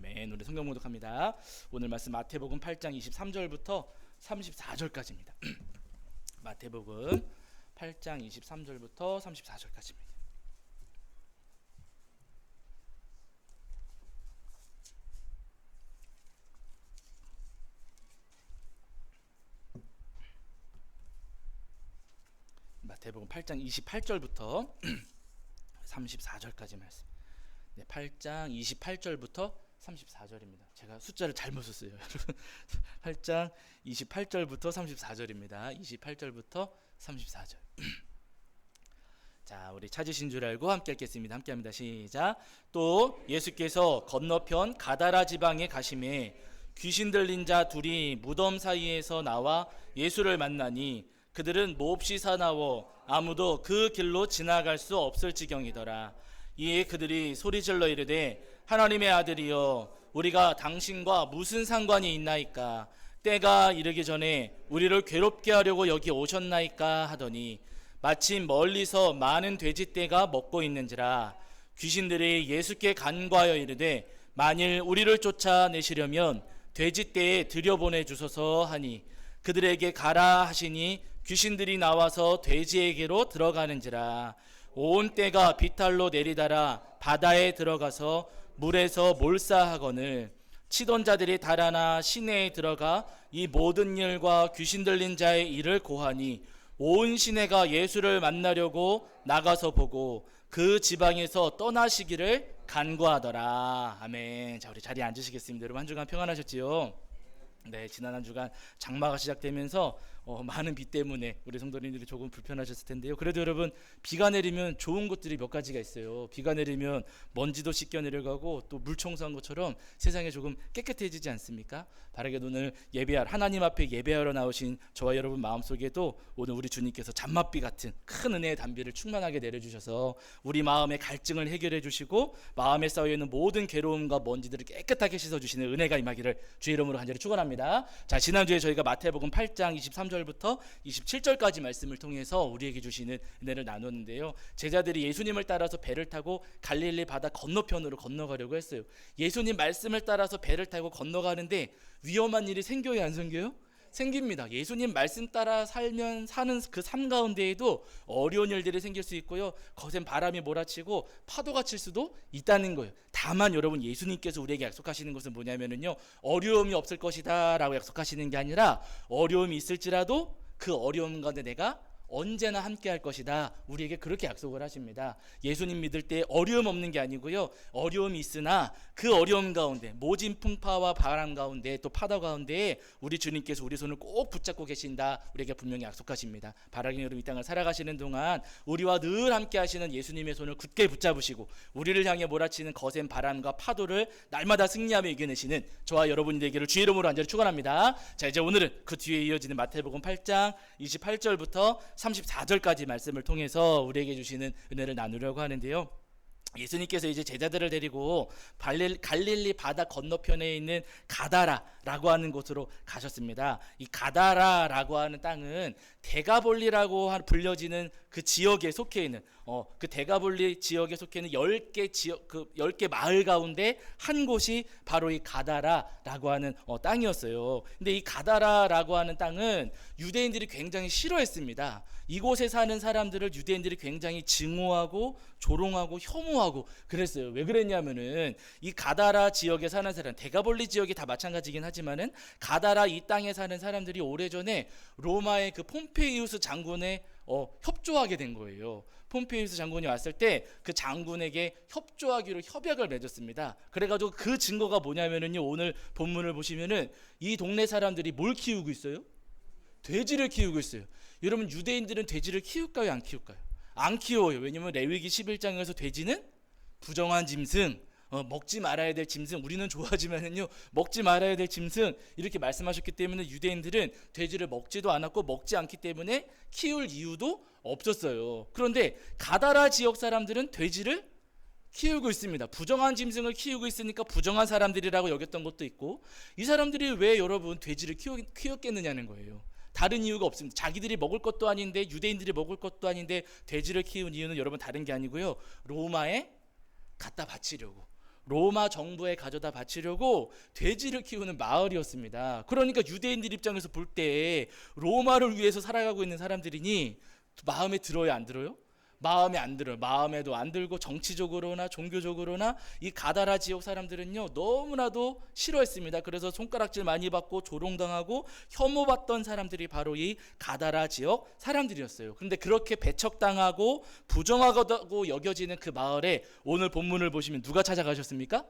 아멘. 우리 성경 공독합니다. 오늘 말씀 마태복음 8장 23절부터 34절까지입니다. 마태복음 8장 23절부터 34절까지입니다. 마태복음 8장 28절부터 34절까지 말씀. 네, 8장 28절부터 34절입니다. 제가 숫자를 잘못 썼어요. 여러분. 8장 28절부터 34절입니다. 28절부터 34절. 자, 우리 찾으신 줄 알고 함께 읽겠습니다. 함께 합니다. 시작. 또 예수께서 건너편 가다라 지방에 가심에 귀신 들린 자 둘이 무덤 사이에서 나와 예수를 만나니 그들은 몹시 사나워 아무도 그 길로 지나갈 수 없을 지경이더라. 이에 그들이 소리질러 이르되 하나님의 아들이여 우리가 당신과 무슨 상관이 있나이까? 때가 이르기 전에 우리를 괴롭게 하려고 여기 오셨나이까? 하더니 마침 멀리서 많은 돼지떼가 먹고 있는지라 귀신들이 예수께 간과하여 이르되 만일 우리를 쫓아내시려면 돼지떼에 들여보내 주소서 하니 그들에게 가라 하시니 귀신들이 나와서 돼지에게로 들어가는지라. 온 때가 비탈로 내리다라 바다에 들어가서 물에서 몰사하거늘 치던 자들이 달아나 시내에 들어가 이 모든 일과 귀신 들린 자의 일을 고하니 온 시내가 예수를 만나려고 나가서 보고 그 지방에서 떠나시기를 간구하더라. 아멘. 자, 우리 자리에 앉으시겠습니다. 여러분 한 주간 평안하셨지요? 네, 지난 한 주간 장마가 시작되면서 어, 많은 비 때문에 우리 성도님들이 조금 불편하셨을 텐데요. 그래도 여러분 비가 내리면 좋은 것들이 몇 가지가 있어요. 비가 내리면 먼지도 씻겨 내려가고 또 물 청소한 것처럼 세상에 조금 깨끗해지지 않습니까? 바르게 오늘 예배할 하나님 앞에 예배하러 나오신 저와 여러분 마음속에도 오늘 우리 주님께서 잔맛비 같은 큰 은혜의 담비를 충만하게 내려주셔서 우리 마음의 갈증을 해결해 주시고 마음에 쌓여 있는 모든 괴로움과 먼지들을 깨끗하게 씻어 주시는 은혜가 임하기를 주의 이름으로 간절히 축원합니다. 자 지난주에 저희가 마태복음 8장 23 절부터 27절까지 말씀을 통해서 우리에게 주시는 은혜를 나눴는데요. 제자들이 예수님을 따라서 배를 타고 갈릴리 바다 건너편으로 건너가려고 했어요. 예수님 말씀을 따라서 배를 타고 건너가는데 위험한 일이 생겨요, 안 생겨요? 생깁니다. 예수님 말씀 따라 살면 사는 그 삶 가운데에도 어려운 일들이 생길 수 있고요. 거센 바람이 몰아치고 파도가 칠 수도 있다는 거예요. 다만 여러분 예수님께서 우리에게 약속하시는 것은 뭐냐면은요. 어려움이 없을 것이다라고 약속하시는 게 아니라 어려움이 있을지라도 그 어려움 가운데 내가 언제나 함께 할 것이다. 우리에게 그렇게 약속을 하십니다. 예수님 믿을 때 어려움 없는 게 아니고요. 어려움이 있으나 그 어려움 가운데 모진 풍파와 바람 가운데 또 파도 가운데 우리 주님께서 우리 손을 꼭 붙잡고 계신다. 우리에게 분명히 약속하십니다. 바라긴 여러분 이 땅을 살아가시는 동안 우리와 늘 함께 하시는 예수님의 손을 굳게 붙잡으시고 우리를 향해 몰아치는 거센 바람과 파도를 날마다 승리하며 이겨내시는 저와 여러분이 되기를 주의 이름으로 간절히 축원합니다. 자, 이제 오늘은 그 뒤에 이어지는 마태복음 8장 28절부터 34절까지 말씀을 통해서 우리에게 주시는 은혜를 나누려고 하는데요. 예수님께서 이제 제자들을 데리고 발릴, 갈릴리 바다 건너편에 있는 가다라라고 하는 곳으로 가셨습니다. 이 가다라라고 하는 땅은 대가볼리라고 불려지는 그 지역에 속해 있는 어, 그 대가볼리 지역에 속해 있는 10개 지역 그 10개 마을 가운데 한 곳이 바로 이 가다라라고 하는 어, 땅이었어요. 근데 이 가다라라고 하는 땅은 유대인들이 굉장히 싫어했습니다. 이곳에 사는 사람들을 유대인들이 굉장히 증오하고 조롱하고 혐오하고 그랬어요. 왜 그랬냐면은 이 가다라 지역에 사는 사람, 대가볼리 지역이 다 마찬가지긴 하지만은 가다라 이 땅에 사는 사람들이 오래전에 로마의 그 폼 페이우스 장군의 어, 협조하게 된 거예요. 폼페이우스 장군이 왔을 때 그 장군에게 협조하기로 협약을 맺었습니다. 그래가지고 그 증거가 뭐냐면은요. 오늘 본문을 보시면은 이 동네 사람들이 뭘 키우고 있어요? 돼지를 키우고 있어요. 여러분 유대인들은 돼지를 키울까요, 안 키울까요? 안 키워요. 왜냐면 레위기 11장에서 돼지는 부정한 짐승, 어, 먹지 말아야 될 짐승, 우리는 좋아하지만은요, 먹지 말아야 될 짐승, 이렇게 말씀하셨기 때문에 유대인들은 돼지를 먹지도 않았고, 먹지 않기 때문에 키울 이유도 없었어요. 그런데 가다라 지역 사람들은 돼지를 키우고 있습니다. 부정한 짐승을 키우고 있으니까 부정한 사람들이라고 여겼던 것도 있고, 이 사람들이 왜 여러분 돼지를 키우, 키웠겠느냐는 거예요. 다른 이유가 없습니다. 자기들이 먹을 것도 아닌데 유대인들이 먹을 것도 아닌데 돼지를 키운 이유는 여러분 다른 게 아니고요. 로마에 갖다 바치려고 로마 정부에 가져다 바치려고 돼지를 키우는 마을이었습니다. 그러니까 유대인들 입장에서 볼 때 로마를 위해서 살아가고 있는 사람들이니 마음에 들어요, 안 들어요? 마음에 안 들어요. 마음에도 안 들고 정치적으로나 종교적으로나 이 가다라 지역 사람들은요 너무나도 싫어했습니다. 그래서 손가락질 많이 받고 조롱당하고 혐오받던 사람들이 바로 이 가다라 지역 사람들이었어요. 그런데 그렇게 배척당하고 부정하다고 여겨지는 그 마을에 오늘 본문을 보시면 누가 찾아가셨습니까?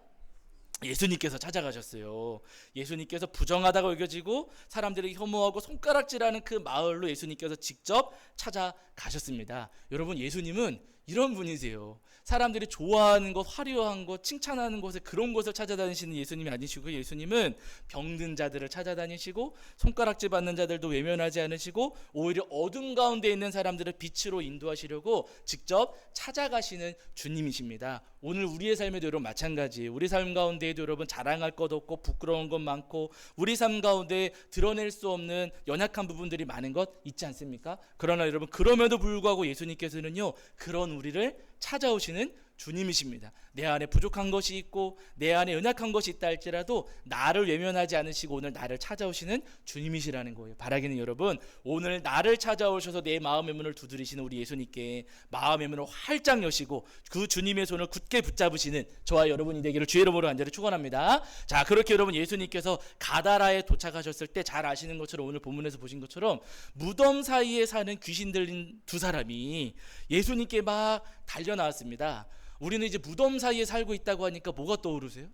예수님께서 찾아가셨어요. 예수님께서 부정하다고 여겨지고 사람들이 혐오하고 손가락질하는 그 마을로 예수님께서 직접 찾아가셨습니다. 여러분 예수님은 이런 분이세요. 사람들이 좋아하는 것, 화려한 것, 칭찬하는 곳에 그런 곳을 찾아다니시는 예수님이 아니시고 예수님은 병든 자들을 찾아다니시고 손가락질 받는 자들도 외면하지 않으시고 오히려 어둠 가운데 있는 사람들을 빛으로 인도하시려고 직접 찾아가시는 주님이십니다. 오늘 우리의 삶에도 여러분 마찬가지예요. 우리 삶 가운데에도 여러분 자랑할 것 없고 부끄러운 것 많고 우리 삶 가운데 드러낼 수 없는 연약한 부분들이 많은 것 있지 않습니까? 그러나 여러분 그럼에도 불구하고 예수님께서는요 그런 우리를 찾아오시는 주님이십니다. 내 안에 부족한 것이 있고 내 안에 연약한 것이 있다 할지라도 나를 외면하지 않으시고 오늘 나를 찾아오시는 주님이시라는 거예요. 바라기는 여러분 오늘 나를 찾아오셔서 내 마음의 문을 두드리시는 우리 예수님께 마음의 문을 활짝 여시고 그 주님의 손을 굳게 붙잡으시는 저와 여러분이 되기를 주의 이름으로 간절히 축원합니다. 자 그렇게 여러분 예수님께서 가다라에 도착하셨을 때 잘 아시는 것처럼 오늘 본문에서 보신 것처럼 무덤 사이에 사는 귀신 들린 두 사람이 예수님께 막 달려 나왔습니다. 우리는 이제 무덤 사이에 살고 있다고 하니까 뭐가 떠오르세요?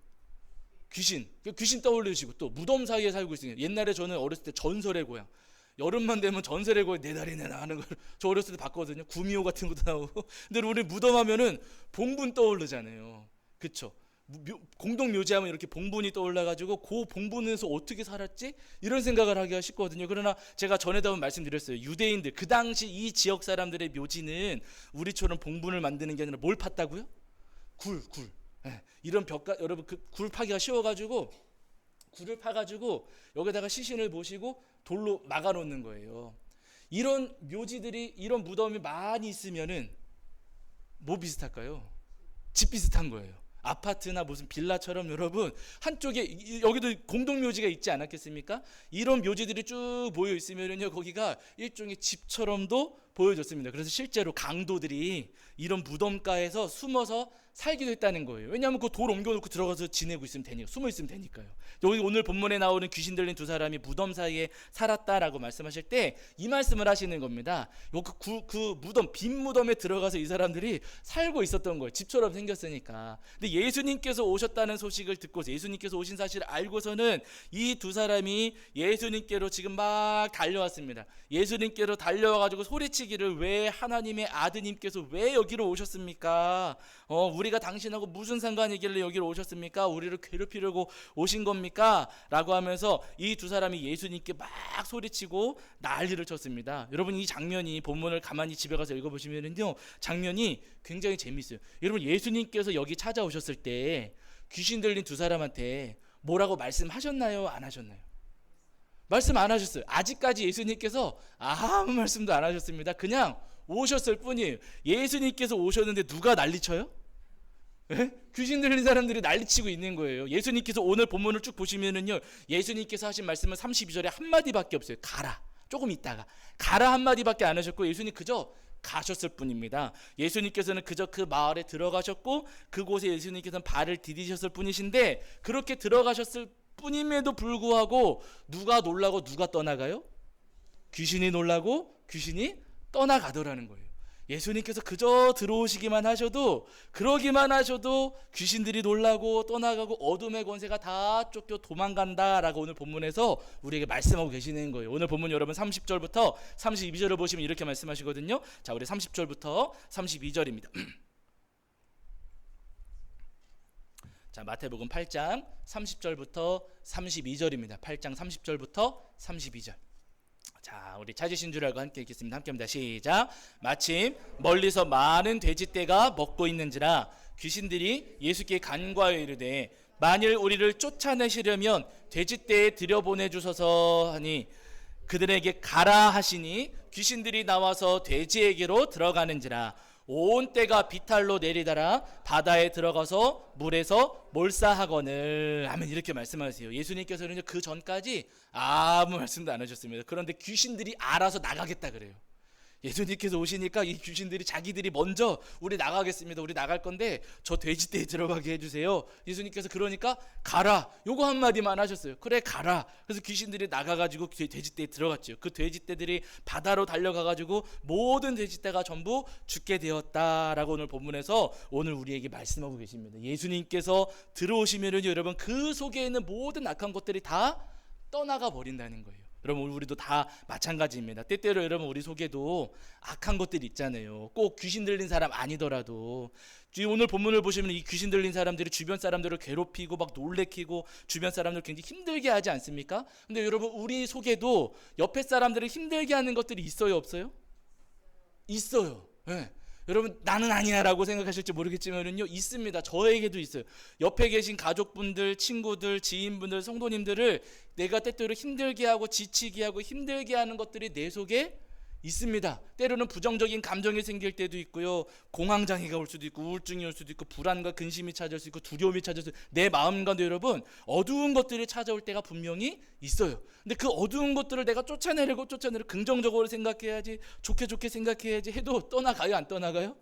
귀신. 귀신 떠올리시고 또 무덤 사이에 살고 있으니까 옛날에 저는 어렸을 때 전설의 고향. 여름만 되면 전설의 고향 내 다리 내나 하는 걸 저 어렸을 때 봤거든요. 구미호 같은 것도 나오고. 근데 우리 무덤 하면은 봉분 떠오르잖아요. 그쵸? 묘- 공동 묘지하면 이렇게 봉분이 떠올라가지고 그 봉분에서 어떻게 살았지 이런 생각을 하기가 쉽거든요. 그러나 제가 전에도 한번 말씀드렸어요. 유대인들 그 당시 이 지역 사람들의 묘지는 우리처럼 봉분을 만드는 게 아니라 뭘 팠다고요? 굴, 굴. 예, 이런 벽가 여러분 그 굴 파기가 쉬워가지고 굴을 파가지고 여기다가 시신을 보시고 돌로 막아놓는 거예요. 이런 묘지들이 이런 무덤이 많이 있으면은 뭐 비슷할까요? 집 비슷한 거예요. 아파트나 무슨 빌라처럼 여러분 한쪽에 여기도 공동 묘지가 있지 않았겠습니까? 이런 묘지들이 쭉 모여 있으면요 거기가 일종의 집처럼도 보여졌습니다. 그래서 실제로 강도들이 이런 무덤가에서 숨어서 살기도 했다는 거예요. 왜냐하면 그 돌 옮겨놓고 들어가서 지내고 있으면 되니까 숨어 있으면 되니까요. 여기 오늘 본문에 나오는 귀신 들린 두 사람이 무덤 사이에 살았다라고 말씀하실 때 이 말씀을 하시는 겁니다. 구- 그 무덤 빈 무덤에 들어가서 이 사람들이 살고 있었던 거예요. 집처럼 생겼으니까. 근데 예수님께서 오셨다는 소식을 듣고 예수님께서 오신 사실을 알고서는 이 두 사람이 예수님께로 지금 막 달려왔습니다. 예수님께로 달려와 가지고 소리치기를 왜 하나님의 아드님께서 왜 여기로 오셨습니까? 어, 우리가 당신하고 무슨 상관이길래 여기로 오셨습니까? 우리를 괴롭히려고 오신 겁니까? 라고 하면서 이 두 사람이 예수님께 막 소리치고 난리를 쳤습니다. 여러분 이 장면이 본문을 가만히 집에 가서 읽어보시면은요 장면이 굉장히 재미있어요. 여러분 예수님께서 여기 찾아오셨을 때 귀신 들린 두 사람한테 뭐라고 말씀하셨나요? 안 하셨나요? 말씀 안 하셨어요. 아직까지 예수님께서 아무 말씀도 안 하셨습니다. 그냥 오셨을 뿐이에요. 예수님께서 오셨는데 누가 난리쳐요? 예? 귀신 들린 사람들이 난리치고 있는 거예요. 예수님께서 오늘 본문을 쭉 보시면은요. 예수님께서 하신 말씀은 32절에 한마디밖에 없어요. 가라. 조금 있다가 가라 한마디밖에 안 하셨고 예수님 그저 가셨을 뿐입니다. 예수님께서는 그저 그 마을에 들어가셨고 그곳에 예수님께서는 발을 디디셨을 뿐이신데 그렇게 들어가셨을 뿐임에도 불구하고 누가 놀라고 누가 떠나가요? 귀신이 놀라고 귀신이 떠나가더라는 거예요. 예수님께서 그저 들어오시기만 하셔도 그러기만 하셔도 귀신들이 놀라고 떠나가고 어둠의 권세가 다 쫓겨 도망간다라고 오늘 본문에서 우리에게 말씀하고 계시는 거예요. 오늘 본문 여러분 30절부터 32절을 보시면 이렇게 말씀하시거든요. 자, 우리 30절부터 32절입니다. 자, 마태복음 8장 30절부터 32절입니다. 8장 30절부터 32절. 자, 우리 찾으신 줄 알고 함께 읽겠습니다. 함께 합니다. 시작. 마침 멀리서 많은 돼지떼가 먹고 있는지라 귀신들이 예수께 간과하여 이르되 만일 우리를 쫓아내시려면 돼지떼에 들여보내 주소서 하니 그들에게 가라 하시니 귀신들이 나와서 돼지에게로 들어가는지라 온 때가 비탈로 내리다라 바다에 들어가서 물에서 몰사하거늘 하면 이렇게 말씀하세요. 예수님께서는 그 전까지 아무 말씀도 안 하셨습니다. 그런데 귀신들이 알아서 나가겠다 그래요. 예수님께서 오시니까 이 귀신들이 자기들이 먼저 우리 나가겠습니다. 우리 나갈 건데 저 돼지떼에 들어가게 해주세요. 예수님께서 그러니까 가라. 요거 한 마디만 하셨어요. 그래 가라. 그래서 귀신들이 나가가지고 그 돼지떼에 들어갔죠. 그 돼지떼들이 바다로 달려가가지고 모든 돼지떼가 전부 죽게 되었다라고 오늘 본문에서 오늘 우리에게 말씀하고 계십니다. 예수님께서 들어오시면은 여러분 그 속에 있는 모든 악한 것들이 다 떠나가 버린다는 거예요. 여러분 우리도 다 마찬가지입니다. 때때로 여러분 우리 속에도 악한 것들이 있잖아요. 꼭 귀신 들린 사람 아니더라도 오늘 본문을 보시면 이 귀신 들린 사람들이 주변 사람들을 괴롭히고 막 놀래키고 주변 사람들 굉장히 힘들게 하지 않습니까? 근데 여러분 우리 속에도 옆에 사람들을 힘들게 하는 것들이 있어요, 없어요? 있어요. 예. 여러분 나는 아니야라고 생각하실지 모르겠지만요 있습니다. 저에게도 있어요. 옆에 계신 가족분들, 친구들, 지인분들, 성도님들을 내가 때때로 힘들게 하고 지치게 하고 힘들게 하는 것들이 내 속에 있습니다. 때로는 부정적인 감정이 생길 때도 있고요. 공황장애가 올 수도 있고 우울증이 올 수도 있고 불안과 근심이 찾아올 수 있고 두려움이 찾아올 수 있고 내 마음과도 여러분 어두운 것들이 찾아올 때가 분명히 있어요. 근데 그 어두운 것들을 내가 쫓아내려고 쫓아내려 긍정적으로 생각해야지 좋게 좋게 생각해야지 해도 떠나가요 안 떠나가요?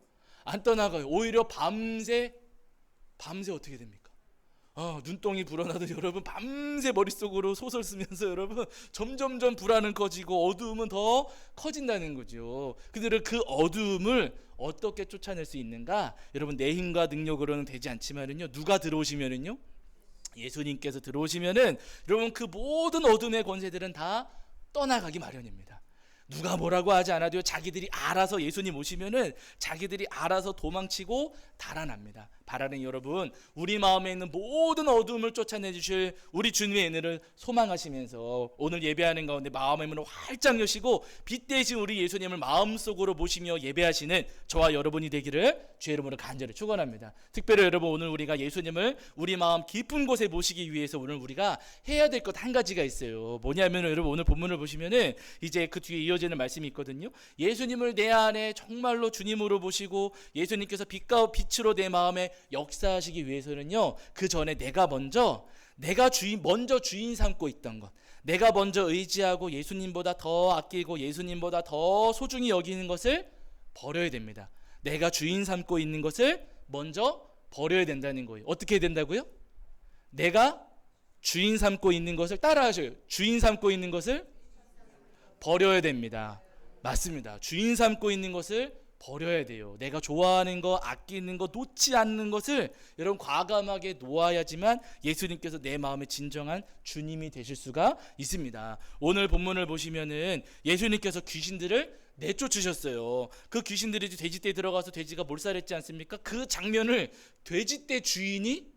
안 떠나가요. 오히려 밤새 밤새 어떻게 됩니까? 아, 눈덩이 불어나도 여러분 밤새 머릿속으로 소설 쓰면서 여러분 점점점 불안은 커지고 어두움은 더 커진다는 거죠. 그들은 그 어두움을 어떻게 쫓아낼 수 있는가? 여러분 내 힘과 능력으로는 되지 않지만은요. 누가 들어오시면은요. 예수님께서 들어오시면은 여러분 그 모든 어둠의 권세들은 다 떠나가기 마련입니다. 누가 뭐라고 하지 않아도 자기들이 알아서 예수님 오시면은 자기들이 알아서 도망치고 달아납니다. 바라는 여러분, 우리 마음에 있는 모든 어둠을 쫓아내 주실 우리 주님의 은혜를 소망하시면서 오늘 예배하는 가운데 마음의 문을 활짝 여시고 빛 대신 우리 예수님을 마음속으로 모시며 예배하시는 저와 여러분이 되기를 주의 이름으로 간절히 축원합니다. 특별히 여러분 오늘 우리가 예수님을 우리 마음 깊은 곳에 모시기 위해서 오늘 우리가 해야 될 것 한 가지가 있어요. 뭐냐면 여러분 오늘 본문을 보시면은 이제 그 뒤에 이어지는 말씀이 있거든요. 예수님을 내 안에 정말로 주님으로 모시고 예수님께서 빛과 빛으로 내 마음에 역사하시기 위해서는요. 그 전에 내가 먼저 내가 주인 먼저 주인 삼고 있던 것. 내가 먼저 의지하고 예수님보다 더 아끼고 예수님보다 더 소중히 여기는 것을 버려야 됩니다. 내가 주인 삼고 있는 것을 먼저 버려야 된다는 거예요. 어떻게 된다고요? 내가 주인 삼고 있는 것을 따라하셔요. 주인 삼고 있는 것을 버려야 됩니다. 맞습니다. 주인 삼고 있는 것을 버려야 돼요. 내가 좋아하는 거, 아끼는 거, 놓지 않는 것을 여러분 과감하게 놓아야지만 예수님께서 내 마음의 진정한 주님이 되실 수가 있습니다. 오늘 본문을 보시면은 예수님께서 귀신들을 내쫓으셨어요. 그 귀신들이 돼지떼에 들어가서 돼지가 몰살했지 않습니까? 그 장면을 돼지떼 주인이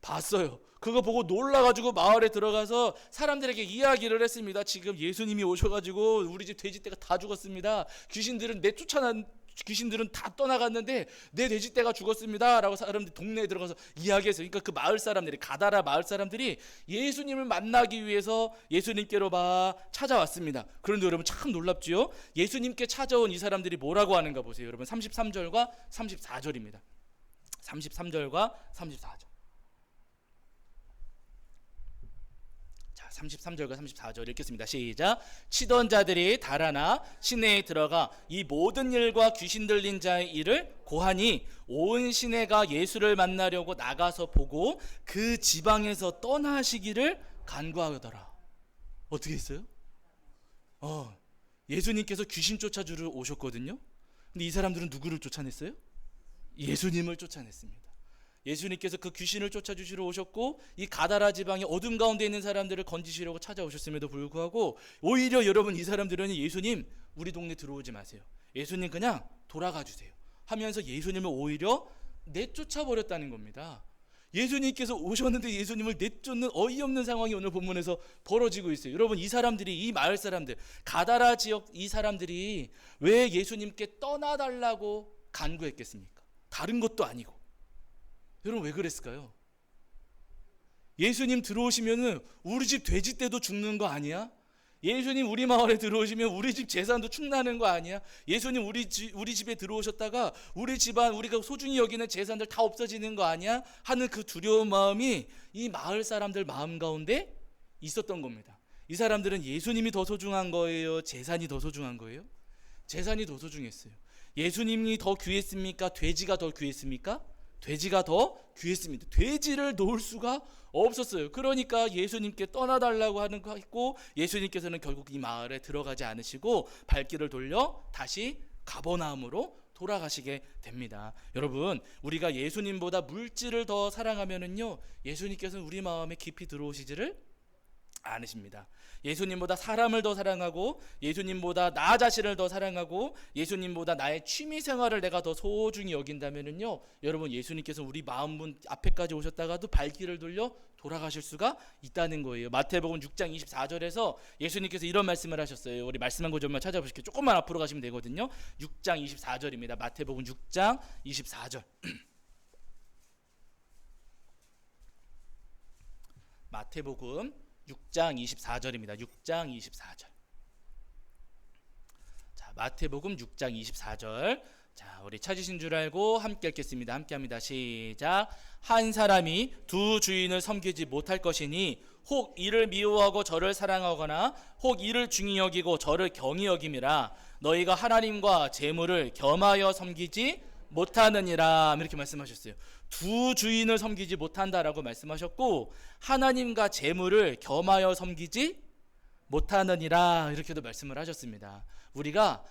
봤어요. 그거 보고 놀라가지고 마을에 들어가서 사람들에게 이야기를 했습니다. 지금 예수님이 오셔가지고 우리 집 돼지떼가 다 죽었습니다. 귀신들은 내쫓아난 귀신들은 다 떠나갔는데 내 돼지떼가 죽었습니다라고 사람들 동네에 들어가서 이야기했어요. 그러니까 그 마을 사람들이 가다라 마을 사람들이 예수님을 만나기 위해서 예수님께로 봐 찾아왔습니다. 그런데 여러분 참 놀랍지요? 예수님께 찾아온 이 사람들이 뭐라고 하는가 보세요. 여러분 33절과 34절입니다. 33절과 34절. 33절과 34절 읽겠습니다. 시작. 치던 자들이 달아나 시내에 들어가 이 모든 일과 귀신 들린 자의 일을 고하니 온 시내가 예수를 만나려고 나가서 보고 그 지방에서 떠나시기를 간구하더라. 어떻게 했어요? 어, 예수님께서 귀신 쫓아주러 오셨거든요. 근데 이 사람들은 누구를 쫓아냈어요? 예수님을 쫓아냈습니다. 예수님께서 그 귀신을 쫓아주시러 오셨고 이 가다라 지방의 어둠 가운데 있는 사람들을 건지시려고 찾아오셨음에도 불구하고 오히려 여러분 이 사람들은 예수님 우리 동네 들어오지 마세요. 예수님 그냥 돌아가 주세요. 하면서 예수님을 오히려 내쫓아 버렸다는 겁니다. 예수님께서 오셨는데 예수님을 내쫓는 어이없는 상황이 오늘 본문에서 벌어지고 있어요. 여러분 이 사람들이 이 마을 사람들 가다라 지역 이 사람들이 왜 예수님께 떠나달라고 간구했겠습니까? 다른 것도 아니고 여러분 왜 그랬을까요? 예수님 들어오시면은 우리 집 돼지 떼도 죽는 거 아니야? 예수님 우리 마을에 들어오시면 우리 집 재산도 충나는 거 아니야? 예수님 우리 집 우리 집에 들어오셨다가 우리 집안 우리가 소중히 여기는 재산들 다 없어지는 거 아니야? 하는 그 두려운 마음이 이 마을 사람들 마음 가운데 있었던 겁니다. 이 사람들은 예수님이 더 소중한 거예요? 재산이 더 소중한 거예요? 재산이 더 소중했어요. 예수님이 더 귀했습니까? 돼지가 더 귀했습니까? 돼지가 더 귀했습니다. 돼지를 놓을 수가 없었어요. 그러니까 예수님께 떠나달라고 하는 거 있고 예수님께서는 결국 이 마을에 들어가지 않으시고 발길을 돌려 다시 가버나움으로 돌아가시게 됩니다. 여러분, 우리가 예수님보다 물질을 더 사랑하면은요, 예수님께서는 우리 마음에 깊이 들어오시지를 않으십니다. 예수님보다 사람을 더 사랑하고 예수님보다 나 자신을 더 사랑하고 예수님보다 나의 취미 생활을 내가 더 소중히 여긴다면은요. 여러분 예수님께서 우리 마음문 앞에까지 오셨다가도 발길을 돌려 돌아가실 수가 있다는 거예요. 마태복음 6장 24절에서 예수님께서 이런 말씀을 하셨어요. 우리 말씀 한 구절만 찾아보실게요. 조금만 앞으로 가시면 되거든요. 6장 24절입니다. 마태복음 6장 24절. 마태복음 6장 24절입니다. 6장 24절. 자, 마태복음 6장 24절. 자, 우리 찾으신 줄 알고 함께 읽겠습니다. 함께 합니다. 시작. 한 사람이 두 주인을 섬기지 못할 것이니 혹 이를 미워하고 저를 사랑하거나 혹 이를 중히 여기고 저를 경히 여김이라 너희가 하나님과 재물을 겸하여 섬기지 못하느니라 이렇게 말씀하셨어요. 두 주인을 섬기지 못한다라고 말씀하셨고 하나님과 재물을 겸하여 섬기지 못하느니라 이렇게도 말씀을 하셨습니다. 우리가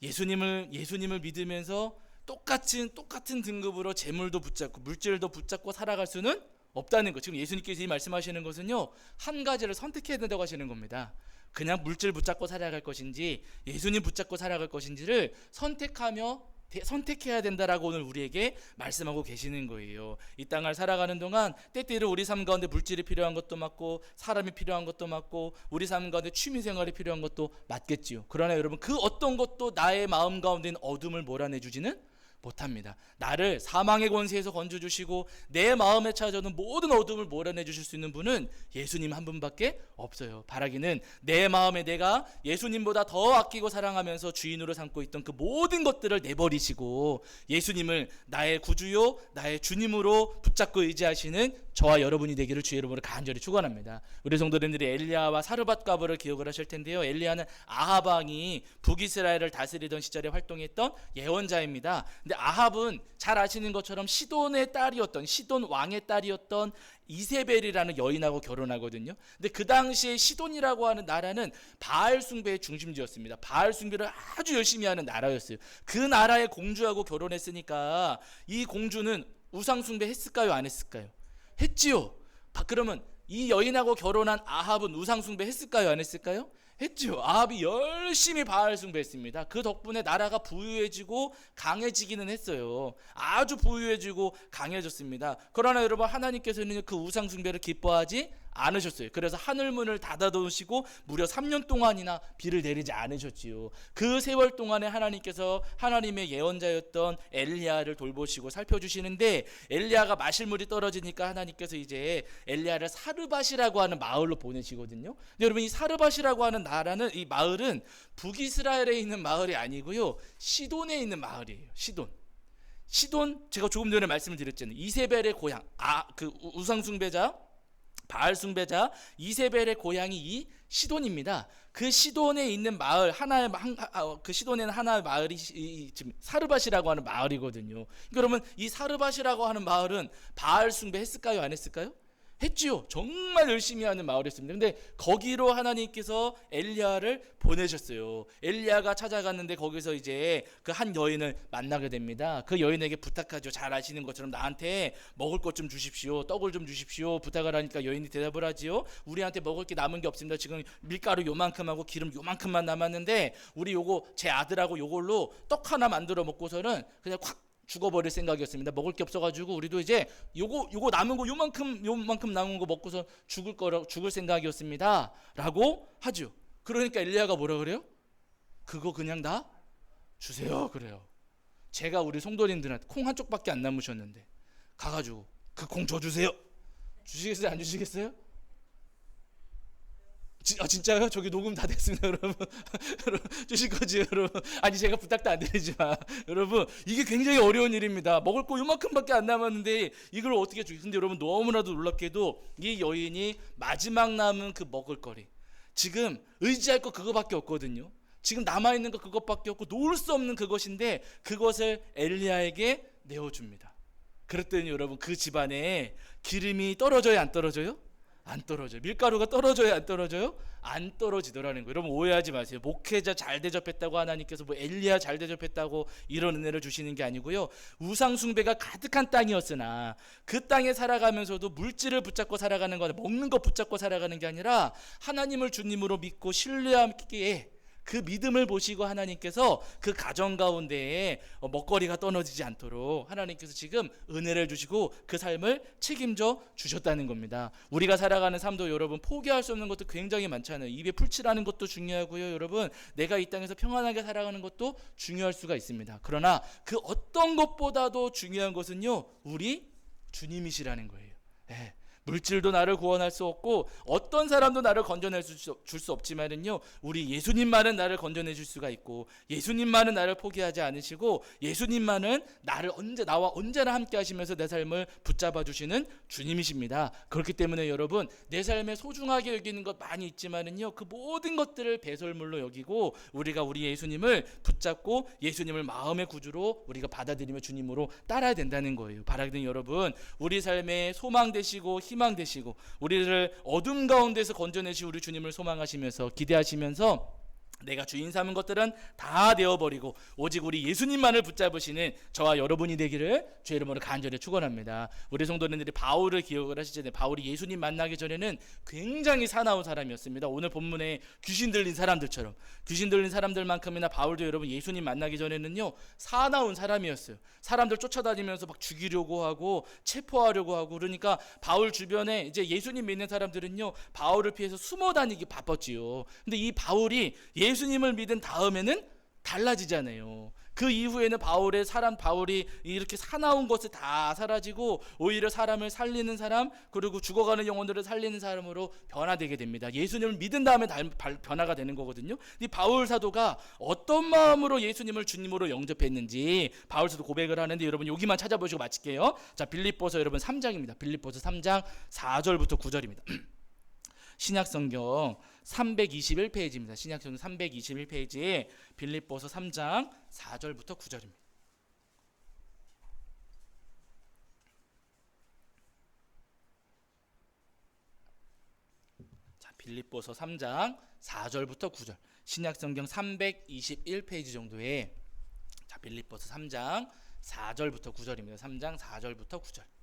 예수님을 예수님을 믿으면서 똑같은 똑같은 등급으로 재물도 붙잡고 물질도 붙잡고 살아갈 수는 없다는 거. 지금 예수님께서 이 말씀하시는 것은요 한 가지를 선택해야 된다고 하시는 겁니다. 그냥 물질 붙잡고 살아갈 것인지 예수님 붙잡고 살아갈 것인지를 선택하며 대- 선택해야 된다라고 오늘 우리에게 말씀하고 계시는 거예요. 이 땅을 살아가는 동안 때때로 우리 삶 가운데 물질이 필요한 것도 맞고 사람이 필요한 것도 맞고 우리 삶 가운데 취미 생활이 필요한 것도 맞겠지요. 그러나 여러분 그 어떤 것도 나의 마음 가운데 어둠을 몰아내 주지는 못합니다. 나를 사망의 권세에서 건져 주시고 내 마음에 찾아오는 모든 어둠을 몰아내 주실 수 있는 분은 예수님 한 분밖에 없어요. 바라기는 내 마음에 내가 예수님보다 더 아끼고 사랑하면서 주인으로 삼고 있던 그 모든 것들을 내버리시고 예수님을 나의 구주요 나의 주님으로 붙잡고 의지하시는 저와 여러분이 되기를 주의 이름으로 간절히 축원합니다. 우리 성도님들이 엘리야와 사르밧 가브를 기억을 하실 텐데요. 엘리야는 아하방이 북이스라엘을 다스리던 시절에 활동했던 예언자입니다. 근데 아합은 잘 아시는 것처럼 시돈의 딸이었던 시돈 왕의 딸이었던 이세벨이라는 여인하고 결혼하거든요. 근데 그 당시에 시돈이라고 하는 나라는 바알 숭배의 중심지였습니다. 바알 숭배를 아주 열심히 하는 나라였어요. 그 나라의 공주하고 결혼했으니까 이 공주는 우상 숭배 했을까요? 안 했을까요? 했지요. 바- 그러면 이 여인하고 결혼한 아합은 우상 숭배 했을까요? 안 했을까요? 했죠. 아합이 열심히 바알 숭배했습니다. 그 덕분에 나라가 부유해지고 강해지기는 했어요. 아주 부유해지고 강해졌습니다. 그러나 여러분 하나님께서는 그 우상 숭배를 기뻐하지 않으셨어요. 그래서 하늘 문을 닫아두시고 무려 3년 동안이나 비를 내리지 않으셨지요. 그 세월 동안에 하나님께서 하나님의 예언자였던 엘리야를 돌보시고 살펴주시는데 엘리야가 마실 물이 떨어지니까 하나님께서 이제 엘리야를 사르밧이라고 하는 마을로 보내시거든요. 근데 여러분 이 사르밧이라고 하는 나라는 이 마을은 북이스라엘에 있는 마을이 아니고요. 시돈에 있는 마을이에요. 시돈. 시돈 제가 조금 전에 말씀을 드렸잖아요. 이세벨의 고향 아 그 우상 숭배자 바알 숭배자 이세벨의 고향이 이 시돈입니다. 그 시돈에 있는 마을 하나의 마- 한, 아, 어, 그 시돈에는 하나의 마을이 시- 이- 이 지금 사르밧이라고 하는 마을이거든요. 그러면 이 사르밧이라고 하는 마을은 바알 숭배 했을까요? 안 했을까요? 했지요. 정말 열심히 하는 마을이었습니다. 근데 거기로 하나님께서 엘리야를 보내셨어요. 엘리야가 찾아갔는데 거기서 이제 그 한 여인을 만나게 됩니다. 그 여인에게 부탁하죠. 잘 아시는 것처럼 나한테 먹을 것 좀 주십시오. 떡을 좀 주십시오. 부탁을 하니까 여인이 대답을 하지요. 우리한테 먹을 게 남은 게 없습니다. 지금 밀가루 요만큼 하고 기름 요만큼만 남았는데 우리 요거 제 아들하고 요걸로 떡 하나 만들어 먹고서는 그냥 확 죽어버릴 생각이었습니다. 먹을 게 없어가지고 우리도 이제 요거 요거 남은 거 요만큼 요만큼 남은 거 먹고서 죽을 거라 죽을 생각이었습니다.라고 하죠. 그러니까 엘리야가 뭐라 그래요? 그거 그냥 다 주세요. 그래요. 제가 우리 성도님들한테 콩 한 쪽밖에 안 남으셨는데 가가지고 그 콩 줘 주세요. 주시겠어요? 안 주시겠어요? 지, 아, 진짜요? 저기 녹음 다 됐습니다, 여러분. 주실 거지, 여러분. 아니 제가 부탁도 안 드리지만 여러분 이게 굉장히 어려운 일입니다. 먹을 거 요만큼밖에 안 남았는데 이걸 어떻게 주? 근데 여러분 너무나도 놀랍게도 이 여인이 마지막 남은 그 먹을거리 지금 의지할 거 그거밖에 없거든요. 지금 남아 있는 거 그것밖에 없고 놓을 수 없는 그것인데 그것을 엘리야에게 내어줍니다. 그랬더니 여러분 그 집안에 기름이 떨어져요, 안 떨어져요? 안 떨어져요. 밀가루가 떨어져요, 안 떨어져요? 안 떨어지더라는 거예요. 여러분 오해하지 마세요. 목회자 잘 대접했다고 하나님께서 뭐 엘리야 잘 대접했다고 이런 은혜를 주시는 게 아니고요. 우상 숭배가 가득한 땅이었으나 그 땅에 살아가면서도 물질을 붙잡고 살아가는 거 먹는 거 붙잡고 살아가는 게 아니라 하나님을 주님으로 믿고 신뢰하기에 그 믿음을 보시고 하나님께서 그 가정 가운데에 어, 먹거리가 떨어지지 않도록 하나님께서 지금 은혜를 주시고 그 삶을 책임져 주셨다는 겁니다. 우리가 살아가는 삶도 여러분 포기할 수 없는 것도 굉장히 많잖아요. 입에 풀칠하는 것도 중요하고요. 여러분 내가 이 땅에서 평안하게 살아가는 것도 중요할 수가 있습니다. 그러나 그 어떤 것보다도 중요한 것은요. 우리 주님이시라는 거예요. 예. 물질도 나를 구원할 수 없고 어떤 사람도 나를 건져낼 수줄수 없지만은요 우리 예수님만은 나를 건져내 줄 수가 있고 예수님만은 나를 포기하지 않으시고 예수님만은 나를 언제 나와 언제나 함께 하시면서 내 삶을 붙잡아 주시는 주님이십니다. 그렇기 때문에 여러분 내 삶에 소중하게 여기는 것 많이 있지만은요 그 모든 것들을 배설물로 여기고 우리가 우리 예수님을 붙잡고 예수님을 마음의 구주로 우리가 받아들이며 주님으로 따라야 된다는 거예요. 바라기는 여러분 우리 삶에 소망 되시고 희망 되시고 우리를 어둠 가운데서 건져내시 우리 주님을 소망하시면서 기대하시면서 내가 주인 삼은 것들은 다 되어버리고 오직 우리 예수님만을 붙잡으시는 저와 여러분이 되기를 주의 이름으로 간절히 축원합니다. 우리 성도님들이 바울을 기억을 하시잖아요. 바울이 예수님 만나기 전에는 굉장히 사나운 사람이었습니다. 오늘 본문에 귀신 들린 사람들처럼 귀신 들린 사람들만큼이나 바울도 여러분 예수님 만나기 전에는요 사나운 사람이었어요. 사람들 쫓아다니면서 막 죽이려고 하고 체포하려고 하고 그러니까 바울 주변에 이제 예수님 믿는 사람들은요 바울을 피해서 숨어 다니기 바빴지요. 근데 이 바울이 예 수님을 믿은 다음에는 달라지잖아요. 그 이후에는 바울의 사람 바울이 이렇게 사나운 것이 다 사라지고 오히려 사람을 살리는 사람 그리고 죽어가는 영혼들을 살리는 사람으로 변화되게 됩니다. 예수님을 믿은 다음에 변화가 되는 거거든요. 이 바울 사도가 어떤 마음으로 예수님을 주님으로 영접했는지 바울 사도 고백을 하는데 여러분 여기만 찾아보시고 마칠게요. 자 빌립보서 여러분 3장입니다. 빌립보서 3장 4절부터 9절입니다. 신약 성경 321페이지입니다. 신약 성경 321페이지에 빌립보서 3장 4절부터 9절입니다. 자, 빌립보서 3장 4절부터 9절. 신약 성경 321페이지 정도에 자, 빌립보서 3장 4절부터 9절입니다. 3장 4절부터 9절.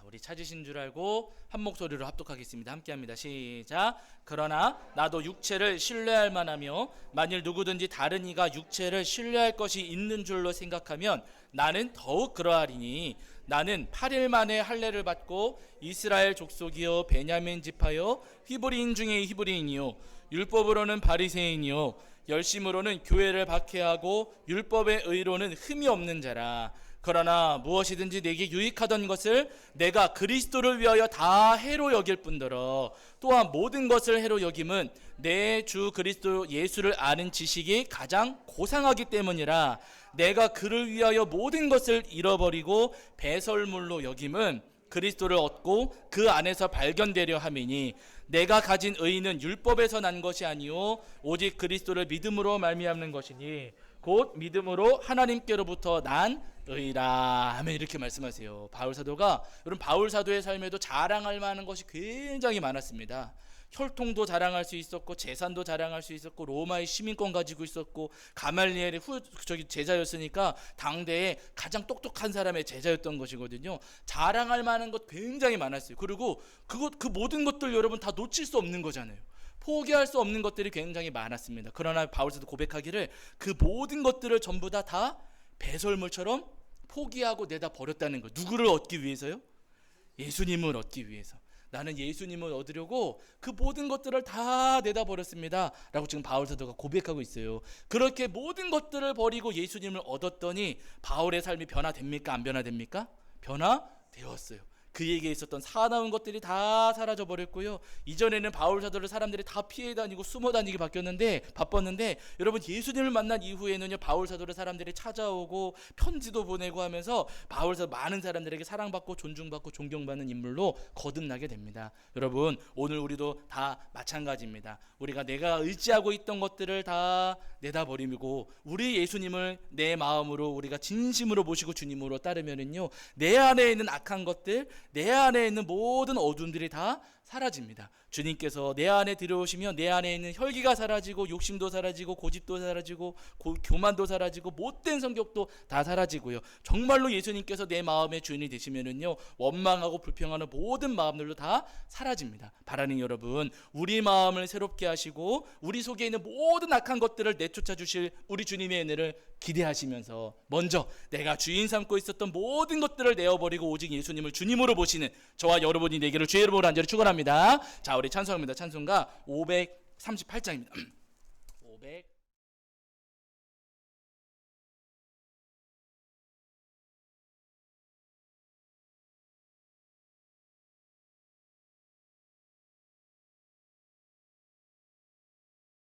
자, 우리 찾으신 줄 알고 한 목소리로 합독하겠습니다. 함께합니다. 시작. 그러나 나도 육체를 신뢰할 만하며 만일 누구든지 다른 이가 육체를 신뢰할 것이 있는 줄로 생각하면 나는 더욱 그러하리니 나는 8일 만에 할례를 받고 이스라엘 족속이요 베냐민 지파요 히브리인 중에 히브리인이요 율법으로는 바리새인이요 열심으로는 교회를 박해하고 율법의 의로는 흠이 없는 자라 그러나 무엇이든지 내게 유익하던 것을 내가 그리스도를 위하여 다 해로 여길 뿐더러 또한 모든 것을 해로 여김은 내 주 그리스도 예수를 아는 지식이 가장 고상하기 때문이라 내가 그를 위하여 모든 것을 잃어버리고 배설물로 여김은 그리스도를 얻고 그 안에서 발견되려 함이니 내가 가진 의는 율법에서 난 것이 아니요 오직 그리스도를 믿음으로 말미암는 것이니 곧 믿음으로 하나님께로부터 난 의라 하면 이렇게 말씀하세요. 바울 사도가 여러분 바울 사도의 삶에도 자랑할 만한 것이 굉장히 많았습니다. 혈통도 자랑할 수 있었고 재산도 자랑할 수 있었고 로마의 시민권 가지고 있었고 가말리엘의 후 저기 제자였으니까 당대에 가장 똑똑한 사람의 제자였던 것이거든요. 자랑할 만한 것 굉장히 많았어요. 그리고 그것 그 모든 것들 여러분 다 놓칠 수 없는 거잖아요. 포기할 수 없는 것들이 굉장히 많았습니다. 그러나 바울사도 고백하기를 그 모든 것들을 전부 다 다 배설물처럼 포기하고 내다 버렸다는 거. 누구를 얻기 위해서요? 예수님을 얻기 위해서. 나는 예수님을 얻으려고 그 모든 것들을 다 내다 버렸습니다. 라고 지금 바울 사도가 고백하고 있어요. 그렇게 모든 것들을 버리고 예수님을 얻었더니 바울의 삶이 변화됩니까? 안 변화됩니까? 변화되었어요. 그에게 있었던 사나운 것들이 다 사라져 버렸고요. 이전에는 바울 사도를 사람들이 다 피해 다니고 숨어 다니게 바뀌었는데 바빴는데 여러분 예수님을 만난 이후에는요 바울 사도를 사람들이 찾아오고 편지도 보내고 하면서 바울 사도 많은 사람들에게 사랑받고 존중받고 존경받는 인물로 거듭나게 됩니다. 여러분 오늘 우리도 다 마찬가지입니다. 우리가 내가 의지하고 있던 것들을 다 내다버리고 우리 예수님을 내 마음으로 우리가 진심으로 모시고 주님으로 따르면은요 내 안에 있는 악한 것들 내 안에 있는 모든 어둠들이 다 사라집니다. 주님께서 내 안에 들어오시면 내 안에 있는 혈기가 사라지고 욕심도 사라지고 고집도 사라지고 고- 교만도 사라지고 못된 성격도 다 사라지고요. 정말로 예수님께서 내 마음의 주인이 되시면은요 원망하고 불평하는 모든 마음들도 다 사라집니다. 바라는 여러분, 우리 마음을 새롭게 하시고 우리 속에 있는 모든 악한 것들을 내쫓아 주실 우리 주님의 은혜를 기대하시면서 먼저 내가 주인 삼고 있었던 모든 것들을 내어버리고 오직 예수님을 주님 으로 보시는 저와 여러분이 되기를 주의 이름으로 간절히 축원합니다. 자, 우리 찬송합니다. 찬송가 538장입니다. 500